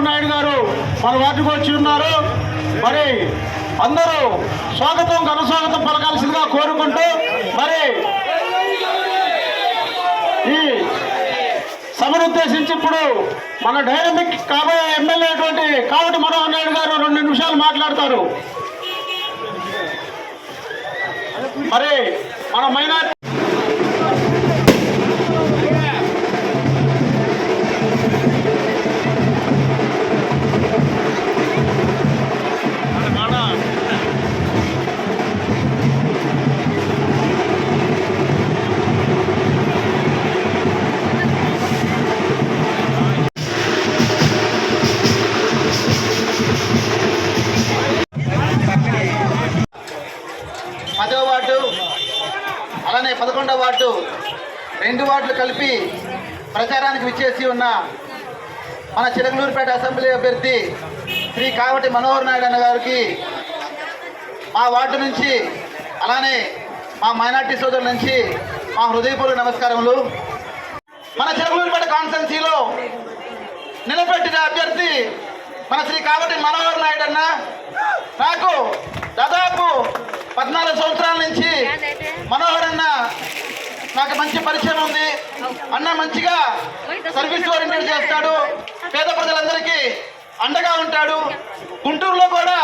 నాయుడు గారు మన వాటికి వచ్చి ఉన్నారు. మరి అందరూ స్వాగతం ఘనస్వాగతం పలకాల్సిందిగా కోరుకుంటూ మరి ఈ సభను ఉద్దేశించి ఇప్పుడు మన డైనమిక్ కాబోయే ఎమ్మెల్యే అటువంటి కావటి మనోహర్ నాయుడు గారు రెండు నిమిషాలు మాట్లాడతారు. మరి మన మైనార్టీ పదవ వార్డు అలానే పదకొండవ వార్డు రెండు వార్డులు కలిపి ప్రచారానికి విచ్చేసి ఉన్న మన చిరగలూరుపేట అసెంబ్లీ అభ్యర్థి శ్రీ కావటి మనోహర్ నాయుడు అన్న గారికి మా వార్డు నుంచి అలానే మా మైనార్టీ సోదరుల నుంచి మా హృదయపూర్వక నమస్కారములు. మన చిరగలూరుపేట కాన్స్టెన్సీలో నిలబెట్టిన అభ్యర్థి మన శ్రీ కావటి మనోహర్ నాయుడు అన్న నాకు దాదాపు పద్నాలుగు సంవత్సరాల నుంచి మనోహర్ అన్న నాకు మంచి పరిచయం ఉంది. అన్న మంచిగా సర్వీస్ ఓరియంటెడ్ చేస్తాడు. పేద ప్రజలందరికీ అండగా ఉంటాడు. గుంటూరులో కూడా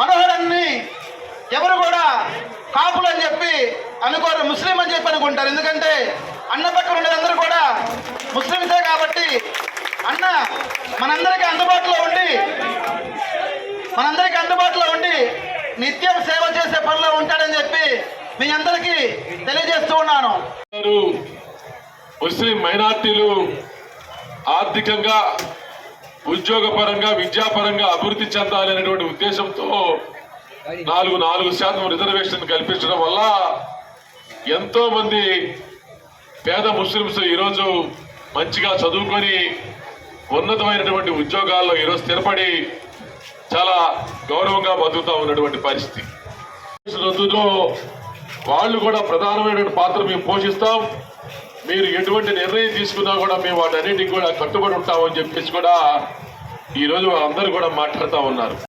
మనోహర్ అన్ని ఎవరు కూడా కాపులు అని చెప్పి అనుకోరు. ముస్లిం అని చెప్పి అనుకుంటారు. ఎందుకంటే అన్న పక్కన ఉండేదందరూ కూడా ముస్లింసే కాబట్టి అన్న మనందరికీ అందుబాటులో ఉండి మనందరికీ అందుబాటులో ఉండి నిత్యం సేవ చేసే పనిలో ఉంటాడని చెప్పి మీ అందరికీ తెలియజేస్తూ ఉన్నాను. ముస్లిం మైనార్టీలు ఆర్థికంగా ఉద్యోగపరంగా విద్యాపరంగా అభివృద్ధి చెందాలి అనేటువంటి ఉద్దేశంతో నాలుగు నాలుగు శాతం రిజర్వేషన్ కల్పించడం వల్ల ఎంతో మంది పేద ముస్లింస్ ఈరోజు మంచిగా చదువుకొని ఉన్నతమైనటువంటి ఉద్యోగాల్లో ఈరోజు స్థిరపడి చాలా గౌరవంగా బతుకుతా ఉన్నటువంటి పరిస్థితి. రద్దులో వాళ్ళు కూడా ప్రధానమైనటువంటి పాత్ర మేము పోషిస్తాం. మీరు ఎటువంటి నిర్ణయం తీసుకున్నా కూడా మేము వాటన్నిటికి కూడా కట్టుబడి ఉంటామని చెప్పేసి కూడా ఈరోజు అందరూ కూడా మాట్లాడుతూ ఉన్నారు.